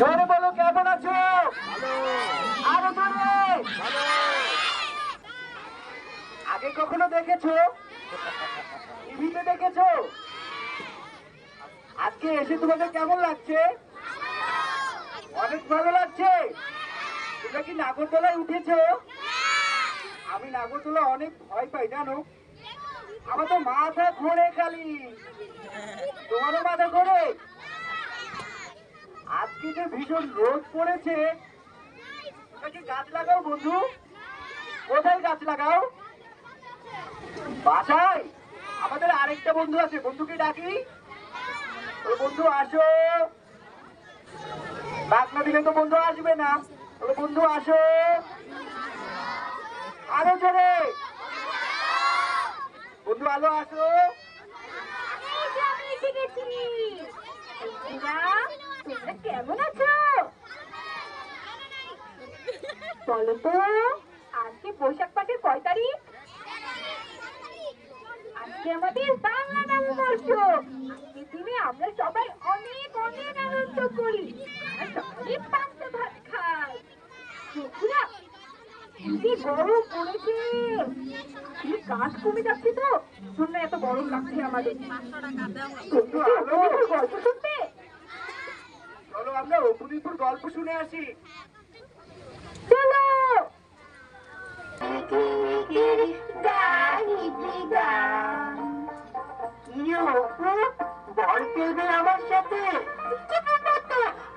জোরে বলো, কেমন আছো? আরও জোরে। আগে কখনো দেখেছ? টিভিতে দেখেছ? আজকে এসে তোমাদের কেমন লাগছে? অনেক ভালো লাগছে। তোমরা কি নাগরদোলায় উঠেছো? আমি নাগরদোলা অনেক ভয় পাই, জানো? আমার তো মাথা ঘোরে খালি। তোমারও মাথা ঘোরে? আজকে যে ভীষণ রোদ পড়েছে। তোমরা গাছ লাগাও বন্ধু। কোথায় গাছ লাগাও? বাসায়? আমাদের আরেকটা বন্ধু আছে, বন্ধুকে ডাকি। ওই বন্ধু, আসো। ডাক না দিলে তো বন্ধু আসবে না। ওই বন্ধু, আসো। আরও জোরে বন্ধু, আলো আসো। তোমরা কেমন আছো? বলো তো আজকে বৈশাখ মাসের কয় তারিখ? আজকে আমাদের বাংলা নববর্ষ? আজকের দিনে আমরা সবাই অনেক অনেক আনন্দ করি? সকালে পান্তা ভাত খাই। বন্ধুরা কি গরম পড়েছে কি কাজ কমে যাচ্ছে তো? জন্য এত গরম লাগছে আমাদের। গল্প আমরা গল্প শুনে আসি। বল আমার সাথে?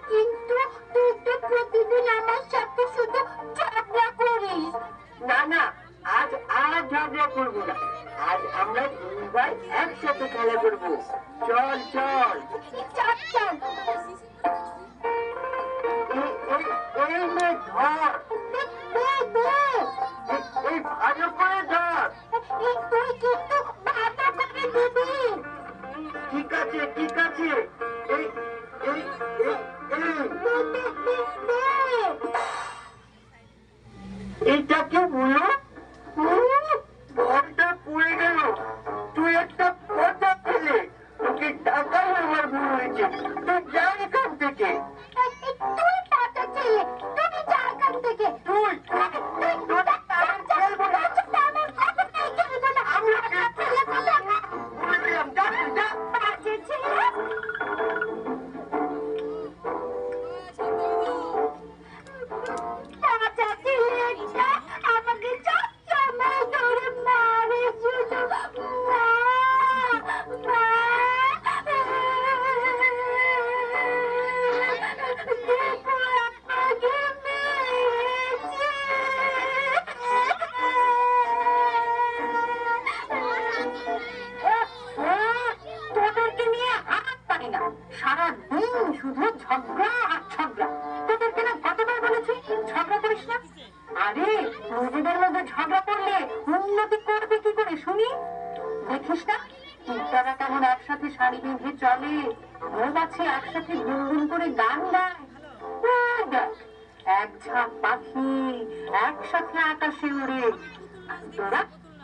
কিন্তু তুই তো প্রতিদিন আমার সাথে শুধু ঝগড়া করিস। না না আজ আর ঝগড়া করব না। আজ আমরা দুই ভাই একসাথে খেলা করব। চল চল। ঠিক আছে ঠিক আছে এই। এইটা কেউ হলো ঝগড়া। তোদেরকে না কতবার বলেছি? ঝগড়া করিস না? আরে নিজেদের মধ্যে ঝগড়া করলে উন্নতি করবে কি করে, শুনি? দেখিস না? তারা কেমন একসাথে শাড়ি বেঁধে চলে। মৌমাছি একসাথে গুনগুন করে গান গায়। এক ঝাঁক পাখি, একসাথে আকাশে উড়ে তোরা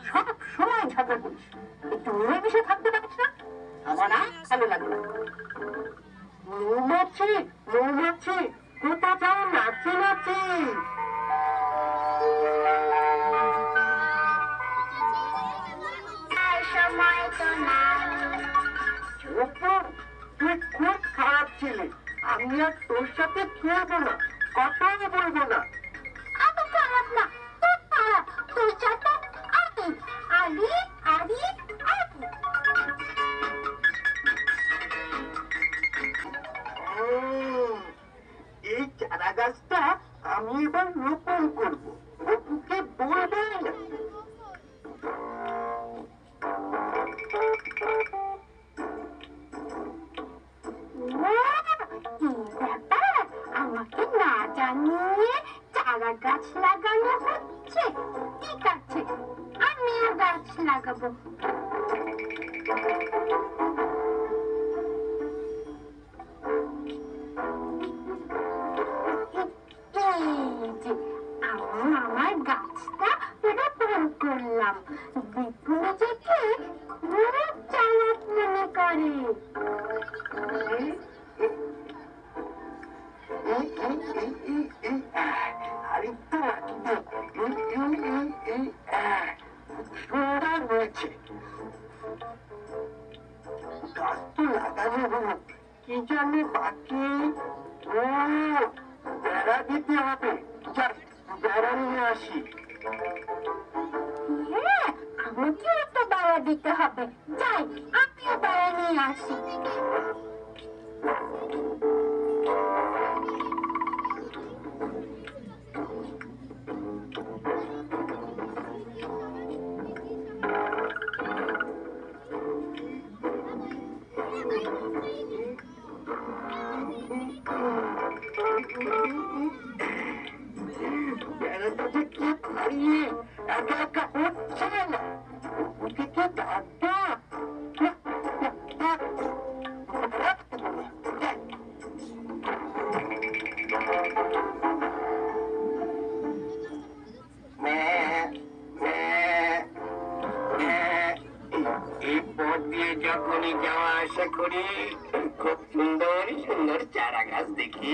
সব সময় ঝগড়া করিস। একটু মিলেমিশে থাকতে পারিস না? আমার আর ভালো লাগে না। মৌমাছি মৌমাছি, কোথা যাও? নাচি নাচি। সময় খুব খারাপ ছেলে। আমি আর তোর সাথে খেলব না কথাই বলব না। খারাপ না তুই খারাপ। আলি আলি আমি এবার রোপণ করব। অপুকে বলবে আমাকে না জানিয়ে গাছ লাগানো হচ্ছে। ঠিক আছে? গাছ লাগাবো। সুন্দর হলো কি জানি বাকি ও বেড়া দিতে হবে বেড়া নিয়ে আসি আমাকেও একটা বাড়া দিতে হবে যাই আমিও বাড়া নিয়ে আসি বেড়াটা যে কি একা একা হচ্ছে না ওকে কি ডাকবো এই পথ দিয়ে যখনই যাওয়া আসা করি, খুব সুন্দর সুন্দর চারা গাছ দেখি।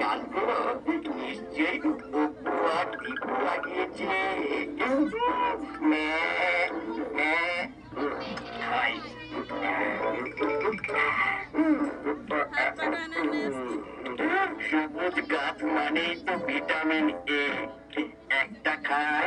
গাছগুলো নিশ্চয়ই সবুজ গাছ মানেই তো ভিটামিন এ একটা খাই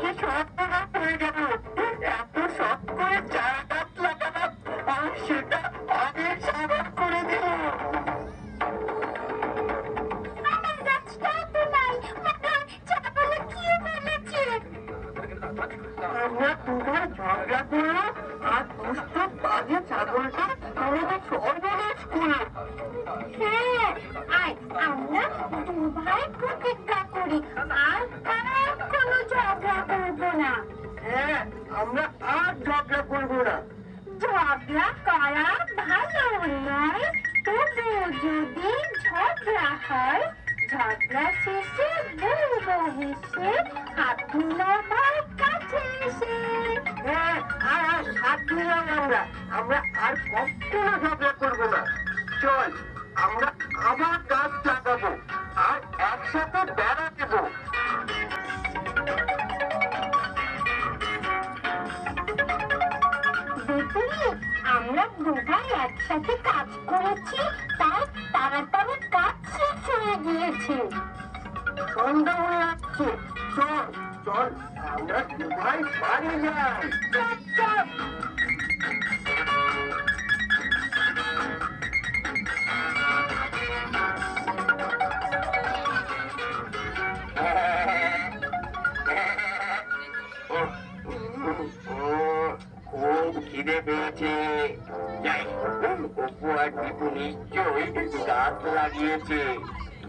কি সর্বনাশ হয়ে গেল। ঝগড়া শেষে বলব হেসে হাত মিলাবার কাছে এসে হ্যাঁ আর আর হাত দিলাম আমরা আমরা আর কখনো ঝগড়া করব না চল আমরা আবার গাছ লাগাবো আর একসাথে বেড়া দেবো আমরা দুভাই একসাথে কাজ করেছি, তাই তাড়াতাড়ি কাজ হয়ে গিয়েছে সন্ধ্যা হয়ে যাচ্ছে চল চল আমরা দুভাই বাড়ি যাই খিদে পেয়েছে যাই আর টিপু নিশ্চয়ই লাগিয়েছে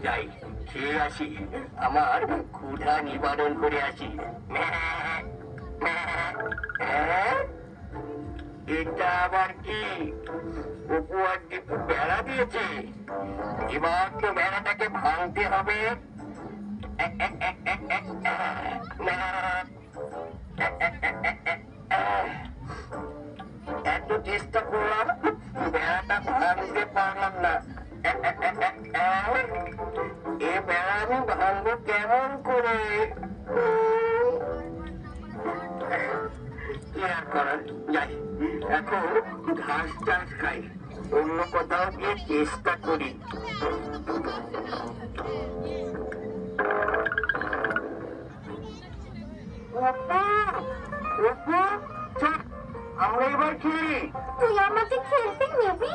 যাই। খেয়ে আসি। আমার ক্ষুধা নিবারণ করে আসি? এটা আবার কি? অপু আর বেড়া দিয়েছে। এবার তো বেড়াটাকে ভাঙতে হবে। এত চেষ্টা করলাম, বেড়াটা ভাঙতে পারলাম না। এ বেড়া আমি কেমন করে? ঘাস টাস খাই। অন্য কোথাও গিয়ে চেষ্টা করি। আমরা এবার খেলি। তুই আমাকে খেলতে নিবি?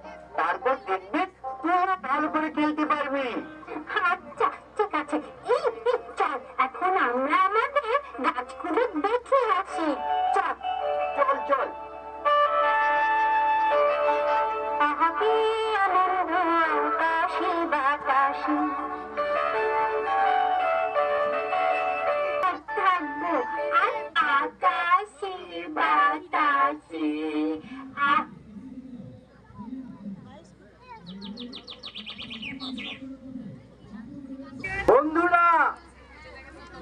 খেলতে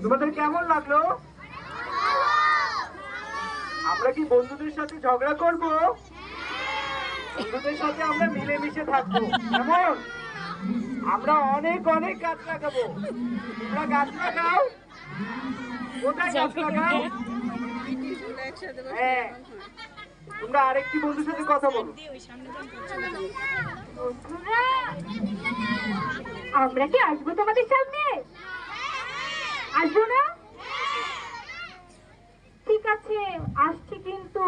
তোমাদের কেমন লাগল? আমরা কি বন্ধুদের সাথে ঝগড়া করব? বন্ধুদের সাথে আমরা মিলেমিশে থাকব। কেমন? আমরা অনেক অনেক গাছ লাগাবো। তোমরা গাছ লাগাও। কোথায় গাছ লাগাও? হ্যাঁ। তোমরা আরেকটি বন্ধুর সাথে কথা বলো। আমরা কি আসব তোমাদের সামনে? আসব না? ঠিক আছে আসছি কিন্তু।